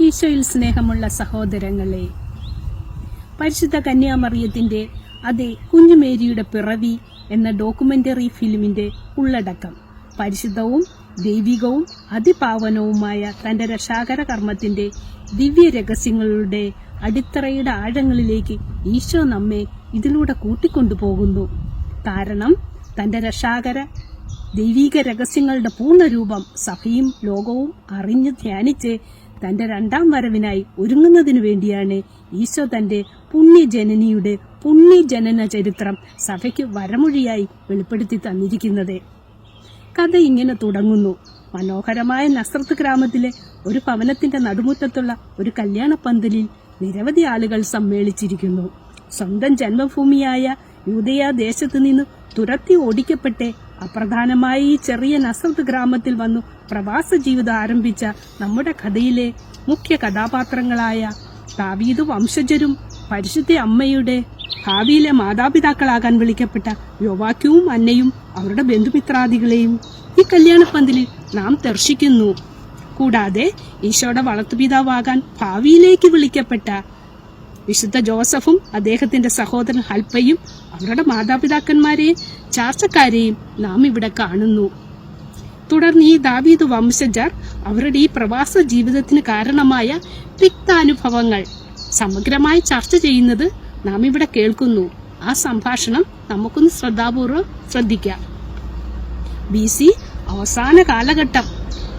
ഈശോയിൽ സ്നേഹമുള്ള സഹോദരങ്ങളെ പരിശുദ്ധ കന്യാമറിയത്തിന്റെ അതെ കുഞ്ഞുമേരിയുടെ പിറവി എന്ന ഡോക്യുമെന്ററി ഫിലിമിന്റെ ഉള്ളടക്കം പരിശുദ്ധവും ദൈവികവും അതിപാവനവുമായ തന്റെ രക്ഷാകര കർമ്മത്തിന്റെ ദിവ്യ രഹസ്യങ്ങളുടെ അടിത്തറയുടെ ആഴങ്ങളിലേക്ക് ഈശോ നമ്മെ ഇതിലൂടെ കൂട്ടിക്കൊണ്ടുപോകുന്നു. കാരണം തന്റെ രക്ഷാകര ദൈവിക രഹസ്യങ്ങളുടെ പൂർണരൂപം സഭയും ലോകവും അറിഞ്ഞ് ധ്യാനിച്ച് തന്റെ രണ്ടാം വരവിനായി ഒരുങ്ങുന്നതിനു വേണ്ടിയാണ് ഈശോ തന്റെ പുണ്യജനനിയുടെ പുണ്യജനന ചരിത്രം സഭയ്ക്ക് വരമൊഴിയായി വെളിപ്പെടുത്തി തന്നിരിക്കുന്നത്. കഥ ഇങ്ങനെ തുടങ്ങുന്നു. മനോഹരമായ നസ്രത്ത് ഗ്രാമത്തിലെ ഒരു ഭവനത്തിന്റെ നടുമുറ്റത്തുള്ള ഒരു കല്യാണ പന്തലിൽ നിരവധി ആളുകൾ സമ്മേളിച്ചിരിക്കുന്നു. സ്വന്തം ജന്മഭൂമിയായ യൂതയാ ദേശത്തു നിന്ന് തുരത്തി ഓടിക്കപ്പെട്ട് അപ്രധാനമായ ഈ ചെറിയ നസ്രത്ത് ഗ്രാമത്തിൽ വന്നു പ്രവാസ ജീവിതം ആരംഭിച്ച നമ്മുടെ കഥയിലെ മുഖ്യ കഥാപാത്രങ്ങളായ താവീത് വംശജരും പരിശുദ്ധ അമ്മയുടെ ഭാവിയിലെ മാതാപിതാക്കളാകാൻ വിളിക്കപ്പെട്ട യോവാക്യവും അന്നയും അവരുടെ ബന്ധുമിത്രാദികളെയും ഈ കല്യാണപ്പന്തലിൽ നാം ദർശിക്കുന്നു. കൂടാതെ ഈശോയുടെ വളർത്തുപിതാവാകാൻ ഭാവിയിലേക്ക് വിളിക്കപ്പെട്ട വിശുദ്ധ ജോസഫും അദ്ദേഹത്തിന്റെ സഹോദരൻ ഹൽപ്പയും അവരുടെ മാതാപിതാക്കന്മാരെയും ചാർച്ചക്കാരെയും നാം ഇവിടെ കാണുന്നു. തുടർന്ന് ഈ ദാവീദ് വംശജർ അവരുടെ ഈ പ്രവാസ ജീവിതത്തിന് കാരണമായ തിക്താനുഭവങ്ങൾ സമഗ്രമായി ചർച്ച ചെയ്യുന്നത് നാം ഇവിടെ കേൾക്കുന്നു. ആ സംഭാഷണം നമുക്കൊന്ന് ശ്രദ്ധാപൂർവം ശ്രദ്ധിക്കാം. ബി സി അവസാന കാലഘട്ടം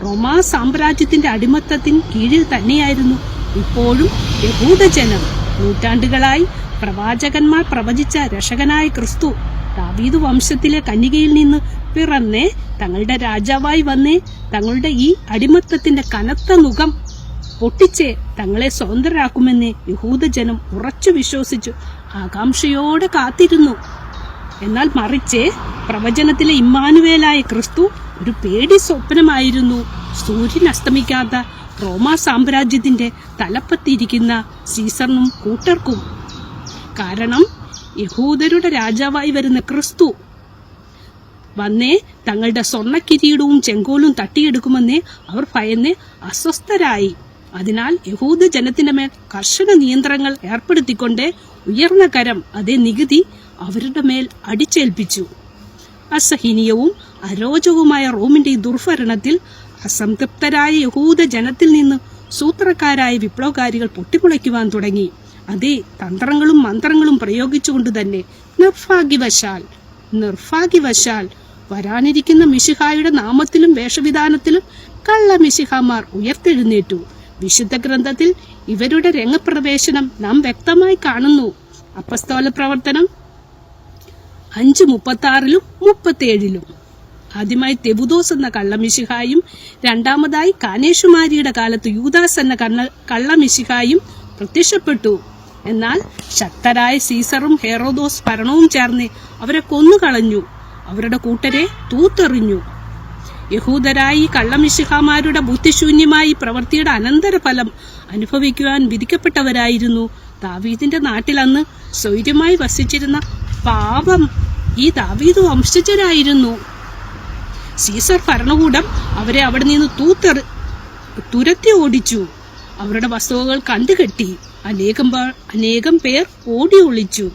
റോമാ സാമ്രാജ്യത്തിന്റെ അടിമത്തത്തിന് കീഴിൽ തന്നെയായിരുന്നു. ഇപ്പോഴും യഹൂദജനം നൂറ്റാണ്ടുകളായി പ്രവാചകന്മാർ പ്രവചിച്ച രക്ഷകനായ ക്രിസ്തു ദാവീദ് വംശത്തിലെ കന്യകയിൽ നിന്ന് പിറന്നേ തങ്ങളുടെ രാജാവായി വന്നേ തങ്ങളുടെ ഈ അടിമത്തത്തിന്റെ കനത്ത മുഖം പൊട്ടിച്ച് തങ്ങളെ സ്വതന്ത്രരാക്കുമെന്ന് യഹൂദജനം ഉറച്ചു വിശ്വസിച്ചു. ആകാംക്ഷയോടെ കാത്തിരുന്നു. എന്നാൽ മറിച്ച് പ്രവചനത്തിലെ ഇമ്മാനുവേലായ ക്രിസ്തു ഒരു പേടി സ്വപ്നമായിരുന്നു. സൂര്യൻ അസ്തമിക്കാത്ത റോമാ സാമ്രാജ്യത്തിന്റെ തലപ്പത്തിയിരിക്കുന്ന സീസറിനും കൂട്ടർക്കും. കാരണം യഹൂദരുടെ രാജാവായി വരുന്ന ക്രിസ്തു വന്നേ തങ്ങളുടെ സ്വർണ കിരീടവും ചെങ്കോലും തട്ടിയെടുക്കുമെന്നേ അവർ ഭയന്ന് അസ്വസ്ഥരായി. അതിനാൽ യഹൂദ ജനത്തിന്റെ മേൽ കർശന നിയന്ത്രണങ്ങൾ ഏർപ്പെടുത്തിക്കൊണ്ട് ഉയർന്ന കരം അതേ നികുതി അവരുടെ മേൽ അടിച്ചേൽപ്പിച്ചു. അസഹനീയവും അരോചകവുമായ റോമിന്റെ ദുർഭരണത്തിൽ അസംതൃപ്തരായ യഹൂദ ജനത്തിൽ നിന്ന് സൂത്രക്കാരായ വിപ്ലവകാരികൾ പൊട്ടിമുളയ്ക്കുവാൻ തുടങ്ങി. അതേ തന്ത്രങ്ങളും മന്ത്രങ്ങളും പ്രയോഗിച്ചുകൊണ്ട് തന്നെ നിർഭാഗ്യവശാൽ നിർഭാഗ്യവശാൽ വരാനിരിക്കുന്ന മിശിഹായുടെ നാമത്തിലും വേഷവിധാനത്തിലും കള്ള മിശിഹാമാർ ഉയർത്തെഴുന്നേറ്റു. വിശുദ്ധ ഗ്രന്ഥത്തിൽ ഇവരുടെ രംഗപ്രവേശനം നാം വ്യക്തമായി കാണുന്നു. അപ്പസ്തോല പ്രവർത്തനം അഞ്ച് മുപ്പത്തി ആറിലും മുപ്പത്തിയേഴിലും ആദ്യമായി തെബുദോസ് എന്ന കള്ളമിശിഹായും രണ്ടാമതായി കാനേഷുമാരിയുടെ കാലത്ത് യൂദാസ് എന്ന കണ്ണ കള്ളമിശിഹായും പ്രത്യക്ഷപ്പെട്ടു. എന്നാൽ ശക്തരായ സീസറും ഹെറോദോസ് ഭരണവും ചേർന്ന് അവരെ കൊന്നുകളഞ്ഞു. അവരുടെ കൂട്ടരെ തൂത്തെറിഞ്ഞു. യഹൂദരായി കള്ളമിശിഹാമാരുടെ ബുദ്ധിശൂന്യമായി പ്രവൃത്തിയുടെ അനന്തരഫലം അനുഭവിക്കുവാൻ വിധിക്കപ്പെട്ടവരായിരുന്നു. ദാവീദിന്റെ നാട്ടിലന്ന് സ്വൈര്യമായി വസിച്ചിരുന്ന പാപം ഈ ദാവീദ് വംശജരായിരുന്നു. സീസർ ഭരണകൂടം അവരെ അവിടെ നിന്ന് തൂത്തെറി തുരത്തി ഓടിച്ചു. അവരുടെ വസ്തുവകൾ കണ്ടുകെട്ടി അനേകം അനേകം പേർ ഓടി ഒളിച്ചു.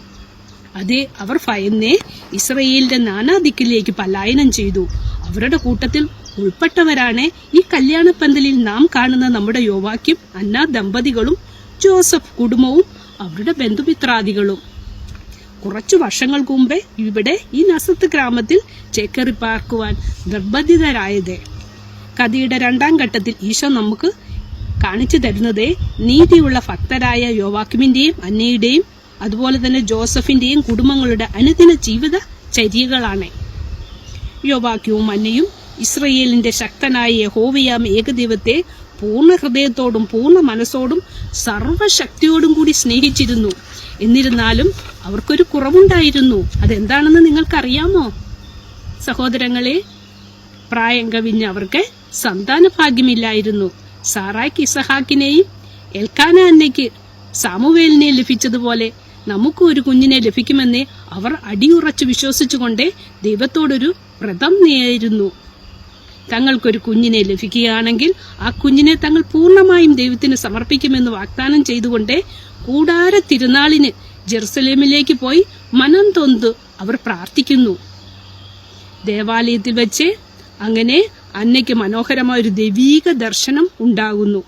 അതെ അവർ ഭയന്നേ ഇസ്രയേലിന്റെ നാനാദിക്കിലേക്ക് പലായനം ചെയ്തു. അവരുടെ കൂട്ടത്തിൽ ഉൾപ്പെട്ടവരാണ് ഈ കല്യാണപ്പന്തലിൽ നാം കാണുന്ന നമ്മുടെ യോവാക്യം അന്ന ദമ്പതികളും ജോസഫ് കുടുംബവും അവരുടെ ബന്ധുമിത്രാദികളും. കുറച്ചു വർഷങ്ങൾക്ക് മുമ്പേ ഇവിടെ ഈ നസത്ത് ഗ്രാമത്തിൽ ചേക്കേറി പാർക്കുവാൻ നിർബന്ധിതരായത്. കഥയുടെ രണ്ടാം ഘട്ടത്തിൽ ഈശോ നമുക്ക് കാണിച്ചു തരുന്നത് നീതിയുള്ള ഭക്തരായ യോവാക്കിമിന്റെയും അന്നയുടെയും അതുപോലെ തന്നെ ജോസഫിന്റെയും കുടുംബങ്ങളുടെ അനുദിന ജീവിത ചര്യകളാണ്. യോവാക്യവും അന്നയും ഇസ്രയേലിന്റെ ശക്തനായ യഹോവയാം ഏകദൈവത്തെ പൂർണ ഹൃദയത്തോടും പൂർണ മനസ്സോടും സർവശക്തിയോടും കൂടി സ്നേഹിച്ചിരുന്നു. എന്നിരുന്നാലും അവർക്കൊരു കുറവുണ്ടായിരുന്നു. അതെന്താണെന്ന് നിങ്ങൾക്കറിയാമോ? സഹോദരങ്ങളെ പ്രായം കവിഞ്ഞ അവർക്ക് സന്താന ഭാഗ്യമില്ലായിരുന്നു സാറായ്ക്ക് ഇസഹാക്കിനെയും എൽക്കാന അന്നയ്ക്ക് സാമുവേലിനെ ലഭിച്ചതുപോലെ നമുക്ക് ഒരു കുഞ്ഞിനെ ലഭിക്കുമെന്നേ അവർ അടിയുറച്ചു വിശ്വസിച്ചുകൊണ്ട് ദൈവത്തോടൊരു വ്രതം നേരുന്നു. തങ്ങൾക്കൊരു കുഞ്ഞിനെ ലഭിക്കുകയാണെങ്കിൽ ആ കുഞ്ഞിനെ തങ്ങൾ പൂർണമായും ദൈവത്തിന് സമർപ്പിക്കുമെന്ന് വാഗ്ദാനം ചെയ്തുകൊണ്ടേ കൂടാര തിരുനാളിന് ജെറുസലേമിലേക്ക് പോയി മനം തൊന്ത് അവർ പ്രാർത്ഥിക്കുന്നു. ദേവാലയത്തിൽ വെച്ച് അങ്ങനെ അന്നയ്ക്ക് മനോഹരമായ ഒരു ദൈവീക ദർശനം ഉണ്ടാകുന്നു.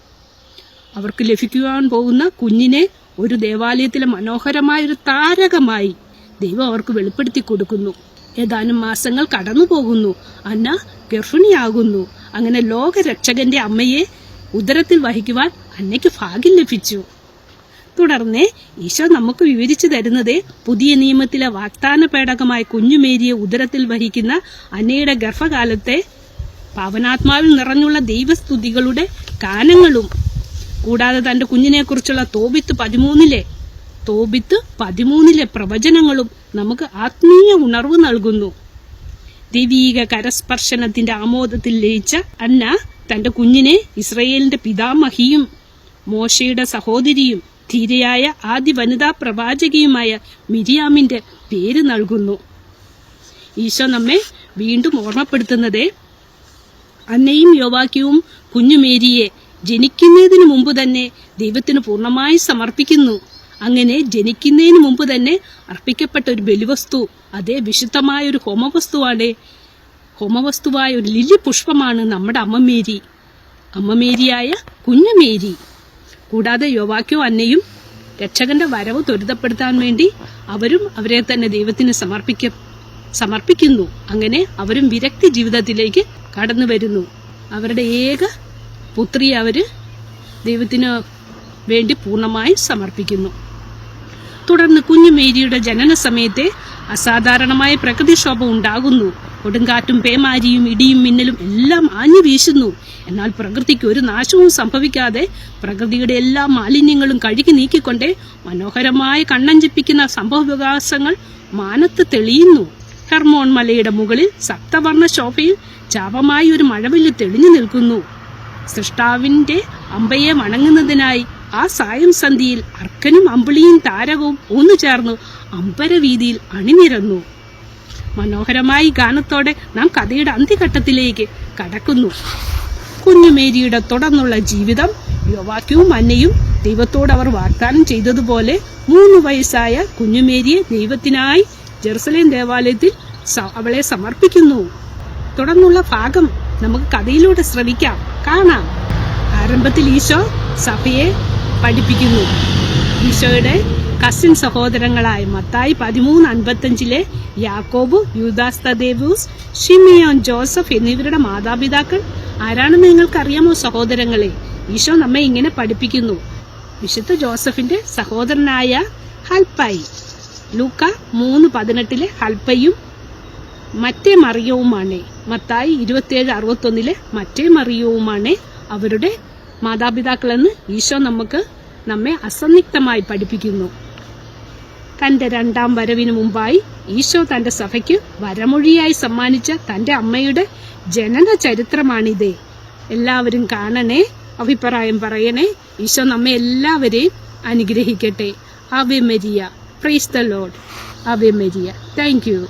അവർക്ക് ലഭിക്കുവാൻ പോകുന്ന കുഞ്ഞിനെ ഒരു ദേവാലയത്തിലെ മനോഹരമായ ഒരു താരകമായി ദൈവം അവർക്ക് വെളിപ്പെടുത്തി കൊടുക്കുന്നു. ഏതാനും മാസങ്ങൾ കടന്നു പോകുന്നു അന്ന ഗർഭിണിയാകുന്നു. അങ്ങനെ ലോകരക്ഷകന്റെ അമ്മയെ ഉദരത്തിൽ വഹിക്കുവാൻ അന്നയ്ക്ക് ഭാഗ്യം ലഭിച്ചു. തുടർന്ന് ഈശോ നമുക്ക് വിവരിച്ചു തരുന്നത് പുതിയ നിയമത്തിലെ വാഗ്ദാന പേടകമായ കുഞ്ഞുമേരിയെ ഉദരത്തിൽ വഹിക്കുന്ന അന്നയുടെ ഗർഭകാലത്തെ പാവനാത്മാവിൽ നിറഞ്ഞുള്ള ദൈവസ്തുതികളുടെ ഗാനങ്ങളും കൂടാതെ തന്റെ കുഞ്ഞിനെക്കുറിച്ചുള്ള തോബിത്ത് പതിമൂന്നിലെ തോബിത്ത് പതിമൂന്നിലെ പ്രവചനങ്ങളും നമുക്ക് ആത്മീയ ഉണർവ് നൽകുന്നു. ദൈവീക കരസ്പർശനത്തിന്റെ ആമോദത്തിൽ ലയിച്ച അന്ന തന്റെ കുഞ്ഞിനെ ഇസ്രയേലിന്റെ പിതാമഹിയും മോശയുടെ സഹോദരിയും ധീരയായ ആദ്യ വനിതാ പ്രവാചകിയുമായ മിരിയാമിന്റെ പേര് നൽകുന്നു. ഈശോ നമ്മെ വീണ്ടും ഓർമ്മപ്പെടുത്തുന്നത് അന്നയും യോവാക്യവും കുഞ്ഞുമേരിയെ ജനിക്കുന്നതിന് മുമ്പ് തന്നെ ദൈവത്തിന് പൂർണമായി സമർപ്പിക്കുന്നു. അങ്ങനെ ജനിക്കുന്നതിന് മുമ്പ് തന്നെ അർപ്പിക്കപ്പെട്ട ഒരു ബലിവസ്തു അതേ വിശുദ്ധമായ ഒരു ഹോമവസ്തുവാണ്. ഹോമവസ്തുവായ ഒരു ലില്ലി പുഷ്പമാണ് നമ്മുടെ അമ്മമേരി. അമ്മമേരിയായ കുഞ്ഞുമേരി. കൂടാതെ യോവാക്കോ അന്നയും രക്ഷകന്റെ വരവ് ത്വരിതപ്പെടുത്താൻ വേണ്ടി അവരും അവരെ തന്നെ ദൈവത്തിന് സമർപ്പിക്ക സമർപ്പിക്കുന്നു. അങ്ങനെ അവരും വിരക്തി ജീവിതത്തിലേക്ക് കടന്നു വരുന്നു. അവരുടെ ഏക പുത്രി അവർ ദൈവത്തിന് വേണ്ടി പൂർണമായി സമർപ്പിക്കുന്നു. തുടർന്ന് കുഞ്ഞു മേരിയുടെ ജനന സമയത്തെ അസാധാരണമായ പ്രകൃതിക്ഷോഭം ഉണ്ടാകുന്നു. കൊടുങ്കാറ്റും പേമാരിയും ഇടിയും മിന്നലും എല്ലാം ആഞ്ഞു വീശുന്നു. എന്നാൽ പ്രകൃതിക്ക് ഒരു നാശവും സംഭവിക്കാതെ പ്രകൃതിയുടെ എല്ലാ മാലിന്യങ്ങളും കഴുകി നീക്കിക്കൊണ്ട് മനോഹരമായ കണ്ണഞ്ചിപ്പിക്കുന്ന സംഭവ വികാസങ്ങൾ മാനത്ത് തെളിയുന്നു. ഹെർമോൺ മലയുടെ മുകളിൽ സപ്തവർണ ശോഭയിൽ ചാപമായി ഒരു മഴവില്ല് തെളിഞ്ഞു നിൽക്കുന്നു. സൃഷ്ടാവിന്റെ അമ്പയെ വണങ്ങുന്നതിനായി ആ സായം സന്ധിയിൽ അർക്കനും അമ്പിളിയും താരകവും ഒന്നു ചേർന്ന് അമ്പരവീതിയിൽ അണിനിരന്നു. മനോഹരമായി ഗാനത്തോടെ നാം കഥയുടെ അന്ത്യഘട്ടത്തിലേക്ക് കടക്കുന്നു. കുഞ്ഞുമേരിയുടെ തുടർന്നുള്ള ജീവിതം യോവാക്യവും അന്നയും ദൈവത്തോട് അവർ വാഗ്ദാനം ചെയ്തതുപോലെ മൂന്ന് വയസ്സായ കുഞ്ഞുമേരിയെ ദൈവത്തിനായി ജെറുസലേം ദേവാലയത്തിൽ അവളെ സമർപ്പിക്കുന്നു. തുടർന്നുള്ള ഭാഗം നമുക്ക് കഥയിലൂടെ ശ്രവിക്കാം. കാണാം. ആരംഭത്തിൽ ഈശോ സഭയെ പഠിപ്പിക്കുന്നു. ഈശോയുടെ കസിൻ സഹോദരങ്ങളായ മത്തായി പതിമൂന്ന് അൻപത്തഞ്ചിലെ യാക്കോബ് യൂദാസ് തദേവൂസ് ഷിമിയോൻ ജോസഫ് എന്നിവരുടെ മാതാപിതാക്കൾ. ആരാണെന്ന് നിങ്ങൾക്കറിയാമോ സഹോദരങ്ങളെ? ഈശോ നമ്മെ ഇങ്ങനെ പഠിപ്പിക്കുന്നു. വിശുദ്ധ ജോസഫിന്റെ സഹോദരനായ ഹൽപ്പായി. ലൂക്ക മൂന്ന് പതിനെട്ടിലെ ഹൽപ്പയും മറ്റേ മറിയവുമാണ്. മത്തായി ഇരുപത്തിയേഴ് അറുപത്തൊന്നിലെ മറ്റേ മറിയവുമാണ് അവരുടെ മാതാപിതാക്കളെന്ന് ഈശോ നമുക്ക് നമ്മെ അസന്നിഗ്ധമായി പഠിപ്പിക്കുന്നു. തന്റെ രണ്ടാം വരവിന് മുമ്പായി ഈശോ തന്റെ സഭയ്ക്ക് വരമൊഴിയായി സമ്മാനിച്ച തന്റെ അമ്മയുടെ ജനന ചരിത്രമാണിത്. എല്ലാവരും കാണണേ അഭിപ്രായം പറയണേ ഈശോ നമ്മെ എല്ലാവരെയും അനുഗ്രഹിക്കട്ടെ. Ave Maria. Praise the Lord Ave Maria. Thank